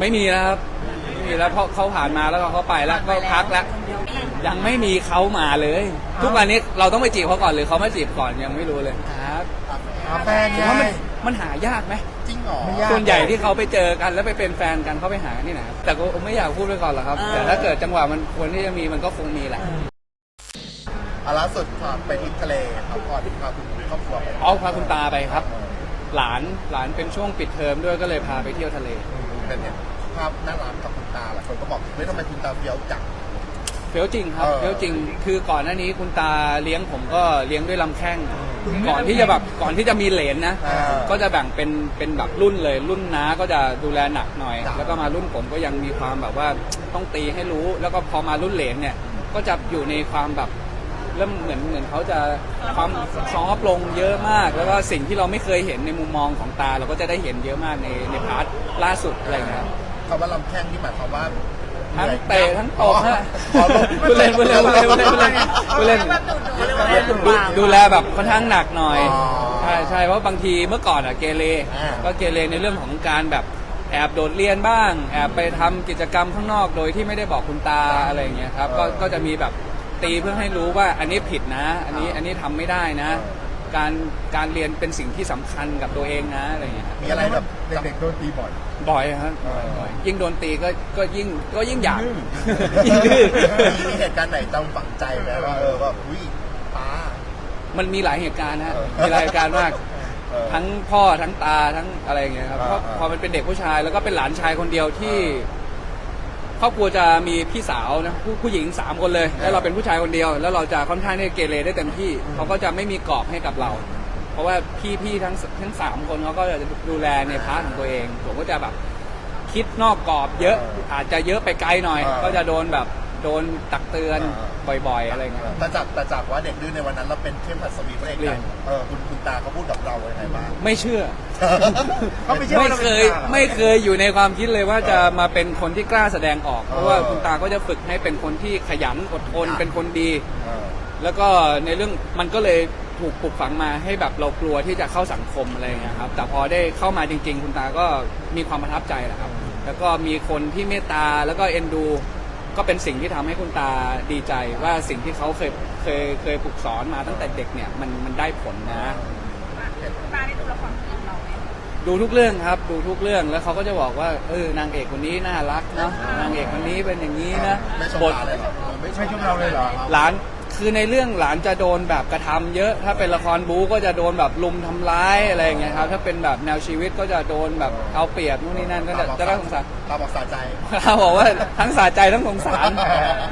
ไม่มีแล้วครับไม่มีแล้วเพราะเขาผ่านมาแล้วก็เขาไปแล้วก็พักแล้ว ยังไม่มีเขามาเลย ทุกวันนี้เราต้องไปจีบเขาก่อนหรือเขามาจีบก่อนยังไม่รู้เลยครับหาแฟนผมไงว่ามันมันหายากไหม จริงเหรอไม่ยากส่วนใหญ่ที่เขาไปเจอกันแล้วไปเป็นแฟนกันเขาไปหากันที่ไหนครับแต่ก็ไม่อยากพูดไปก่อนหรอกครับ แต่ถ้าเกิดจังหวะมันควรที่จะมีมันก็คงมีแหละอะล่าสุดพาไปที่ทะเลครับก่อนพาคุณครอบครัวไปเอาพาคุณตาไปครับ หลานหลานเป็นช่วงปิดเทอมด้วยก็เลยพาไปเที่ยวทะเล เป็นเนี่ยภาพน่ารักกับคุณตาหลายคนก็บอกเฮ้ยทำไมคุณตาเฟี้ยวจัง เฟี้ยวจริงครับเออเฟี้ยวจริง คือก่อนหน้านี้คุณตาเลี้ยงผมก็เลี้ยงด้วยลำแข้ง ก่อนที่จะแบบก่อนที่จะมีเหลนนะเออก็จะแบ่งเป็นเป็นแบบรุ่นเลย รุ่นน้าก็จะดูแลหนักหน่อย จ้ะ แล้วก็มารุ่นผมก็ยังมีความแบบว่าต้องตีให้รู้ แล้วก็พอมารุ่นเหลนเนี่ย ก็จะอยู่ในความแบบ เริ่มเหมือนเหมือนเขาจะความซอฟต์ลงเยอะมาก แล้วก็สิ่งที่เราไม่เคยเห็นในมุมมองของตา เราก็จะได้เห็นเยอะมากในในพาร์ทล่าสุดอะไรอย่างเงี้ยครับคำว่าลำแข้งที่หมายความว่าทั้งเตะทั้งตบฮะอ๋อพูดเล่นพูดเล่นพูดเล่นพูดเล่นพูดเล่นพูดเล่นดูดูแลแบบค่อนข้างหนักหน่อยอ๋อใช่ใช่เพราะบางทีเมื่อก่อนอะเกเรอ่าก็เกเรในเรื่องของการแบบแอบโดดเรียนบ้าง แอบไปทำกิจกรรมข้างนอกโดยที่ไม่ได้บอกคุณตาอะไรอย่างเงี้ยครับก็ก็จะมีแบบ ตีเพื่อให้รู้ว่าอันนี้ผิดนะ อันนี้อันนี้ทำไม่ได้นะ การการเรียนเป็นสิ่งที่สำคัญกับตัวเองนะอะไรอย่างเงี้ยครับมีอะไรแบบเด็กๆโดนตีบ่อย บ่อยครับเออบ่อยยิ่งโดนตีก็ก็ยิ่งก็ยิ่งอยากดื้อยิ่งดื้อ มีเหตุการณ์ไหนจำฝังใจไหมว่าเออว่าอุ้ยป้า มันมีหลายเหตุการณ์นะฮะเออมีหลายเหตุการณ์มาก เออทั้งพ่อทั้งตาทั้งอะไรอย่างเงี้ยครับอ่าเพราะอ่า พอมันเป็นเด็กผู้ชายแล้วก็เป็นหลานชายคนเดียวที่ ครอบครัวจะมีพี่สาวนะผู้ผู้หญิงสามคนเลย แล้วเราเป็นผู้ชายคนเดียว แล้วเราจะค่อนข้างที่จะเกเรได้เต็มที่เขาก็จะไม่มีกรอบให้กับเรา เพราะว่าพี่พี่ทั้งทั้งสามคนเขาก็จะดูแลในพาร์ทของตัวเองผมก็จะแบบคิดนอกกรอบเยอะอาจจะเยอะไปไกลหน่อยอ่าก็จะโดนแบบโดนตักเตือนอ่บ่อยๆอะไรเงี้ย แต่จากแต่จากว่าเด็กดื้อในวันนั้นเราเป็นเข้มผัดสวีพระเอกเรีดัยงนเออคุณคุณตาเขาพูดกับเรายังไงบ้าง ไม่เชื่อ เขาไม่เชื่อไม่ว่าเราเคเป็นยตาหรอ ไม่เคยอยู่ในความคิดเลยว่าจะมาเป็นคนที่กล้าแสดงออก เพราะว่าเออคุณตาก็จะฝึกให้เป็นคนที่ขยันอดทนครับเป็นคนดี เออ แล้วก็ในเรื่องมันก็เลยถูกปลูกฝังมาให้แบบเรากลัวที่จะเข้าสังคมอะไรอย่างเงี้ยครับ แต่พอได้เข้ามาจริง ๆ คุณตาก็มีความประทับใจแหละครับ แล้วก็มีคนที่เมตตาแล้วก็เอ็นดู ก็เป็นสิ่งที่ทำให้คุณตาดีใจว่าสิ่งที่เขาเคยเคยเคยปลูกสอนมาตั้งแต่เด็กเนี่ยมันมันได้ผลนะ ตาได้ดูละครของเราไหม ดูทุกเรื่องครับดูทุกเรื่องแล้วเขาก็จะบอกว่าเออนางเอกคนนี้น่ารักเนาะนางเอกคนนี้เป็นอย่างนี้นะไม่ชมบทตาเลยเหรอเออไม่ไม่ชมเราเลยเหรอหลาน คือในเรื่องหลานจะโดนแบบกระทำเยอะ ถ้าเป็นละครบู๊ก็จะโดนแบบลุมทำร้ายอะไรอย่างเงี้ยครับ ถ้าเป็นแบบแนวชีวิตก็จะโดนแบบเอาเปรียบนู่นนี่นั่นก็จะจะได้สงสารตาบอกสาใจเขาบอกว่าทั้งสะใจทั้งสงสาร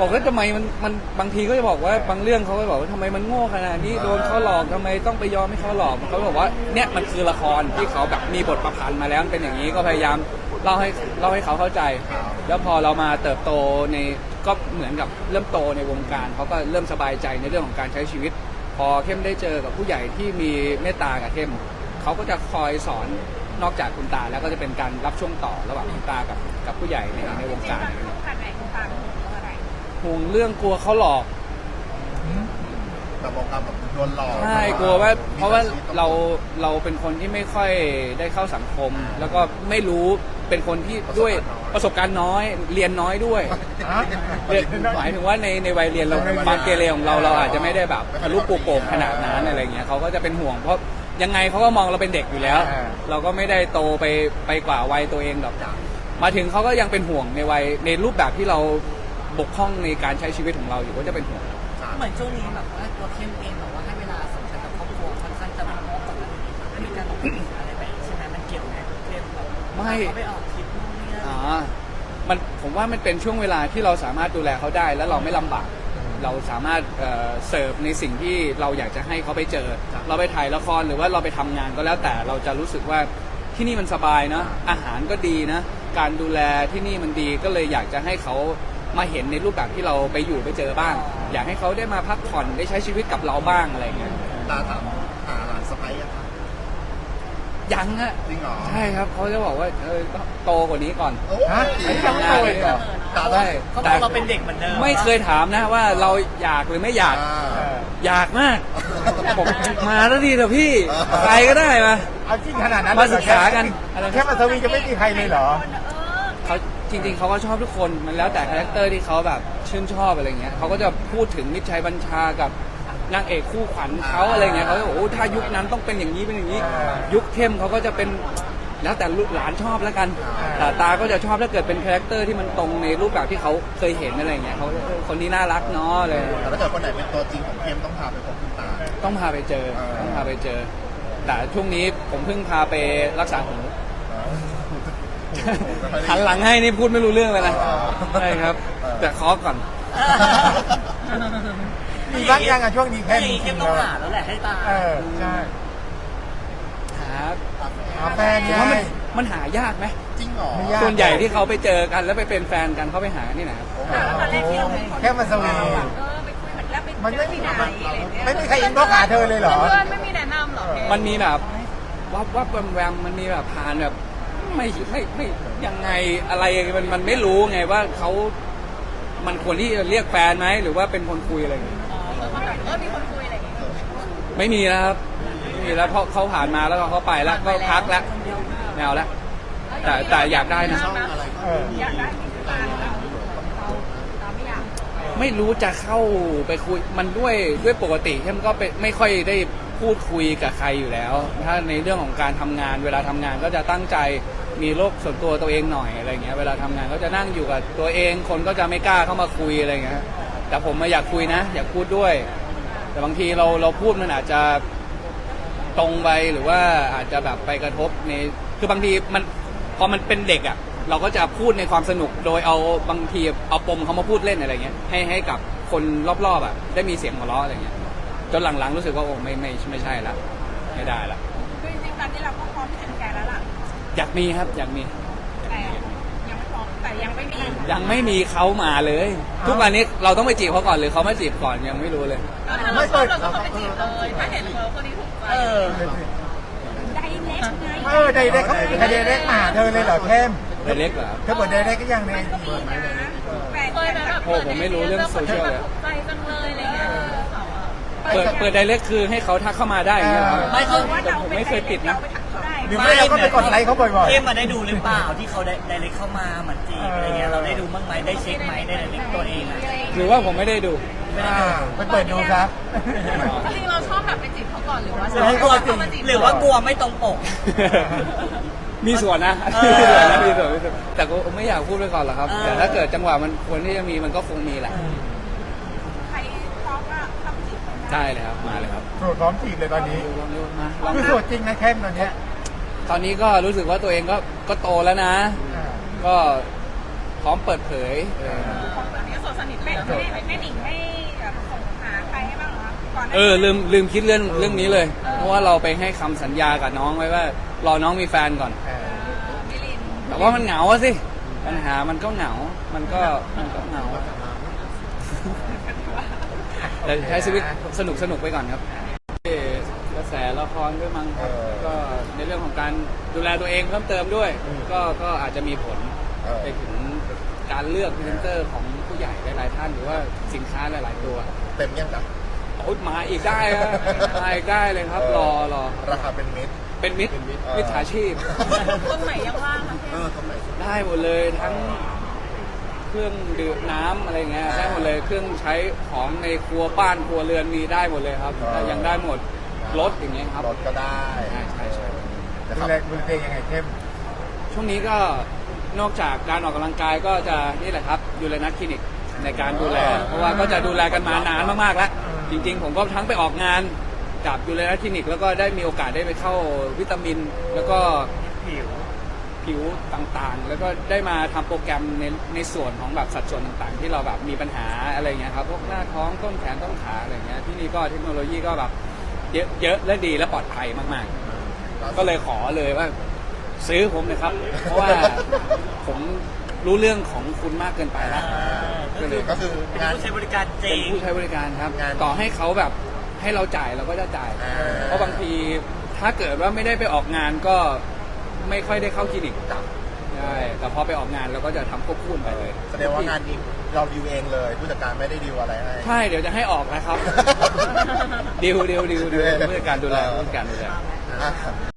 บอกว่าทำไมมันมันบางทีก็จะบอกว่าบางเรื่องเขาก็บอกว่าทำไมมันโง่ขนาดนี้โดนเขาหลอกทำไมต้องไปยอมให้เขาหลอกเขาบอกว่าเนี่ยมันคือละครที่เขาแบบมีบทประพันธ์มาแล้วมันเป็นอย่างนี้ก็พยายาม เล่าให้เล่าให้เขาเข้าใจ แล้วพอเรามาเติบโตในก็เหมือนกับเริ่มโตในวงการเขาก็เริ่มสบายใจในเรื่องของการใช้ชีวิต พอเข้มได้เจอกับผู้ใหญ่ที่มีเมตตากับเข้มเขาก็จะคอยสอนนอกจากคุณตาแล้วก็จะเป็นการรับช่วงต่อระหว่างคุณตากับกับผู้ใหญ่ในในวงจริงการๆตอนที่ผ่านไหนคุณตาเป็นห่วงเรื่องอะไรห่วงเรื่องกลัวเขาหลอกแบบบอกการแบบโดนหลอกใช่กลัวว่า เพราะว่าเราเราเป็นคนที่ไม่ค่อยได้เข้าสังคม แล้วก็ไม่รู้ เป็นคนที่ด้วยประสบการณ์น้อยเรียนน้อยด้วยฮะเรียนหมายถึงว่าในในวัยเรียนเราความเกเรของเราเราอาจจะไม่ได้แบบทะลุปูโป่งขนาดนั้นอะไรเงี้ยเขาก็จะเป็นห่วงเพราะยังไงเขาก็มองเราเป็นเด็กอยู่แล้ว เราก็ไม่ได้โตไปไปกว่าวัยตัวเองหรอกมาถึงเขาก็ยังเป็นห่วงในวัยในรูปแบบที่เราบกพร่องในการใช้ชีวิตของเราอยู่ก็จะเป็นห่วงเหมือนช่วงนี้แบบว่าตัวเข้มเองแบบว่าให้เวลาสำคัญกับครอบครัวค่อนข้างจะมากกว่าปกติไม่มีการออกไปอะไร ไม่เขาไปออกทริปนู่นนี่นั่นอ๋อมันผมว่ามันเป็นช่วงเวลาที่เราสามารถดูแลเขาได้ แล้วเราไม่ลำบาก เราสามารถเอ่อเสิร์ฟในสิ่งที่เราอยากจะให้เขาไปเจอเราไปถ่ายละครหรือว่าเราไปทำงานก็แล้วแต่เราจะรู้สึกว่าที่นี่มันสบายนะ อาหารก็ดีนะ การดูแลที่นี่มันดีก็เลยอยากจะให้เขามาเห็นในรูปแบบที่เราไปอยู่ไปเจอบ้าง อยากให้เขาได้มาพักผ่อนได้ใช้ชีวิตกับเราบ้างอะไรอย่างเงี้ย ตาถามหาหลานสะพ้ายยังคะ ยังอะจริงเหรอใช่ครับเขาจะบอกว่าเออต้องโตกว่านี้ก่อน โอ้ฮะไปทำงานเลยก่อนตาใช่เขาบอกเราเป็นเด็กเหมือนเดิมไม่เคยถามนะว่าเราอยากหรือไม่อยาก อ่าเอออยากมากผมมาแล้วดีเถอะพี่เออ ใครก็ได้มา เอาจริงขนาดนั้นมาศึกษากันอะไรแค่มาสวีจะไม่มีใครเลยเหรอเออเขาจริงๆเขาก็ชอบทุกคนมันแล้วแต่คาแรคเตอร์ที่เขาแบบชื่นชอบอะไรเงี้ยเขาก็จะพูดถึงมิตรชัยบัญชากับ นางเอกคู่ขวัญเขาอะไรเงี้ยเขาจะบอกโอ้ถ้ายุคนั้นต้องเป็นอย่างนี้เป็นอย่างนี้ ยุคเข้มเขาก็จะเป็นแล้วแต่ลูกหลานชอบแล้วกันแต่ตาก็จะชอบถ้าเกิดเป็นคาแรคเตอร์ที่มันตรงในรูปแบบที่เขาเคยเห็นอะไรเงี้ยเขาเออคนนี้น่ารักเนาะเลยแต่ถ้าเกิดคนไหนเป็นตัวจริงของเข้มต้องพาไปพบคุณตา ต้องพาไปเจออ่าต้องพาไปเจอ แต่ช่วงนี้ผมเพิ่งพาไปรักษาหูหันหลังให้นี่พูดไม่รู้เรื่องเลยนะอ่าใช่ครับ แต่เคอก่อน มีบ้างยังอะช่วงนี้แค่เข้มจนี้เข้ริมงๆต้องแล้วหาแล้วแหละให้ตาเออใช่ครับหาแฟนผมไงว่ามันมันหายากไหมจริงเหรอ ไม่ยากส่วนใหญ่ที่เขาไปเจอกันแล้วไปเป็นแฟนกันเขาไปหานี่นะครับตอนแรกที่เราเป็นคนแค่มันสวีท เออไปคุยเหมือนแล้วไปมันไม่เจอที่ไหนอะไรอย่างเงี้ยไม่มีใครอินบ็อกซ์หาเธอเลยเหรอ เพื่อนไม่มีแนะนำหรอมันมีแบบวับวับแวมแวมมันมีแบบผ่านแบบไม่ไม่ไม่ยังไงอะไรมันมันไม่รู้ไงว่าเขามันควรที่จะเรียกแฟนไหมหรือว่าเป็นคนคุยอะไรอย่างเงี้ย มีคนคุยอะไรอย่างเงี้ยไม่มีแล้วครับไม่มีแล้วเพราะเขาผ่านมาแล้วก็เขาไปแล้วก็พักแล้วแนวแล้วแต่แต่อยากได้นะเอออยากได้ที่ตาเราเราเราไม่อยากไม่รู้จะเข้าไปคุยมันด้วยด้วยปกติเข้มก็เป็นไม่ค่อยได้พูดคุยกับใครอยู่แล้ว ถ้าในเรื่องของการทำงานเวลาทำงานก็จะตั้งใจมีโลกส่วนตัวตัวเองหน่อยอะไรเงี้ยเวลาทำงานก็จะนั่งอยู่กับตัวเอง คนก็จะไม่กล้าเข้ามาคุยอะไรเงี้ยแต่ผมมาอยากคุยนะ อยากพูดด้วย แต่บางทีเราเราพูดมันอาจจะตรงไปหรือว่าอาจจะแบบไปกระทบในคือบางทีมันพอมันเป็นเด็กอะเราก็จะพูดในความสนุกโดยเอาบางทีเอาปมเขามาพูดเล่นอะไรเงี้ยให้ให้กับคนรอบๆอะได้มีเสียงหัวเราะอะไรเงี้ยจนหลังๆรู้สึกว่าโอ้ไม่ไม่ไม่ใช่ละไม่ได้ละคือจริงๆตอนนี้เราก็พร้อมที่จะมีแฟนแล้วล่ะอยากมีครับอยากมี แต่ยังไม่พร้อม แต่ยังไม่มียังไม่มีเขามาเลย ทุกวันนี้เราต้องไปจีบเขาก่อนหรือเขามาจีบก่อนยังไม่รู้เลย ถ้าเราชอบเราก็เข้าไปจีบเลยถ้าเห็นเธอคนนี้ถูกใจเออไดเล็กไงเออไดเรกเขาไดเรกมาหาเธอเลยเหรอเข้มไดเล็กเหรอครับเธอเปิดไดเรกก็ยังในมันก็มีนะแฟนเคยไหมแบบโอ้ผมไม่รู้เรื่องโซเชียลเลยใจจังเลยอะไรเงี้ยเปิดเปิดไดเล็กคือให้เขาทักเข้ามาได้อย่างเงี้ยเหรอไม่เพคือราะว่าเราผมไม่เคยปิดนะ เราไปถามเขาได้หรือไม่เราก็ไปกดไลค์เขาบ่อยเข้มมาได้ดูหรือเปล่าที่เขาได้ได้เล็กเข้ามาเหมือนจีบอะไรเงี้ยเราได้ดูบ้างไหมได้เช็คไหมได้เล็กตัวเองอะหรือว่าผมไม่ได้ดู ๆอ่าไปเปิดดูซะจริงๆเราชอบแบบไปจีบเขาก่อนหรือว่าหรือว่ากลัวเขามาจีบหรือว่ากลัวไม่ตรงปก มีส่วนนะเออมีส่วนนะมีส่วนมีส่วนแต่ก็ไม่อยากพูดไปก่อนหรอกครับ เออ แต่ถ้าเกิดจังหวะมันควรที่จะมีมันก็คงมีแหละ ใครพร้อมก็เข้าไปจีบเขาได้ใช่เลยครับ มาเลยครับโสดพร้อมจีบเลยตอนนี้ลองดูมาลองคือโสดจริงนะเข้มตอนเนี้ย ตอนนี้ก็รู้สึกว่าตัวเองก็ก็โตแล้วนะอ่าก็พร้อมเปิดเผยเออของตอนนี้โสดสนิทไม่ไม่ไม่ไม่หนิงไม่แบบส่งหาใครให้บ้างเหรอก่อนหน้าเออลืมลืมคิดเรื่องเรื่องนี้เลย เพราะว่าเราไปให้คำสัญญากับน้องไว้ว่ารอน้องมีแฟนก่อน เออมิลินแต่ว่ามันเหงาอะสิ ปัญหามันก็เหงา มันก็มันก็เหงาแต่ใช้ชีวิตสนุกสนุกไปก่อนครับเอ่อกระแสละครด้วยมั้งครับเออก็ใน เรื่องของการดูแลตัวเองเพิ่มเติมด้วย อืม ก็ก็อาจจะมีผลเออไปถึงการเลือกพรีเซนเตอร์ของผู้ใหญ่หลายๆท่านหรือว่าสินค้าหลาย ๆ ตัวเต็มยังจ้ะโอ๊ยมาอีกได้ครับมาอีกได้เลยครับรอรอราคาเป็นมิตร เป็นมิตรเป็นมิตรเออ มิจฉาชีพตรงไหนยังว่างคะเออตรงไหนได้หมดเลยทั้งเครื่องดื่มน้ำอะไรเงี้ยได้หมดเลยเครื่องใช้ของในครัวบ้านครัวเรือนมีได้หมดเลยครับอ๋อยังได้หมดรถอย่างเงี้ยครับรถก็ได้ใช่ใช่ใช่ นะคดูรับ แลดูแลตัวเองยังไงเข้มช่วงนี้ก็นอกจากการออกกำลังกายก็จะนี่แหละครับยูเรนัสคลินิกในการดูแล เพราะว่าก็จะดูแลกันมานานมากๆแล้ว จริง ๆ ผมก็ทั้งไปออกงานกับยูเรนัสคลินิก แล้วก็ได้มีโอกาสได้ไปเข้าวิตามิน แล้วก็ผิว ผิวต่างๆ แล้วก็ได้มาทำโปรแกรมในในส่วนของแบบสัดส่วนต่างๆ ที่เราแบบมีปัญหาอะไรเงี้ยครับพวกหน้าท้องต้นแขนต้นขาอะไรเงี้ยที่นี่ก็เทคโนโลยีก็แบบเยอะเยอะและดีและปลอดภัยมากๆ ก็เลยขอเลยว่า ซื้อผมเลยครับ เพราะว่าผมรู้เรื่องของคุณมากเกินไปแล้วก็คือก็คือเป็นงาน ผู้ใช้บริการจเป็รินง ผู้ใช้บริการครับ งานต่อให้เขาแบบให้เราจ่ายเราก็จะจ่าย อ่า เพราะบางทีถ้าเกิดว่าไม่ได้ไปออกงานก็ไม่ค่อยได้เข้าคลินิกจับใช่แต่พอไปออกงานเราก็จะทำควบคู่ไปเลยแสดงว่างานนี้เราดิวเองเลยผู้จัดการไม่ได้ดิวอะไรให้ ใช่เดี๋ยวจะให้ออกนะครับ ดิวดิวดิวดิวผู้จัดการดูแลผู้จัดการดูแล อะ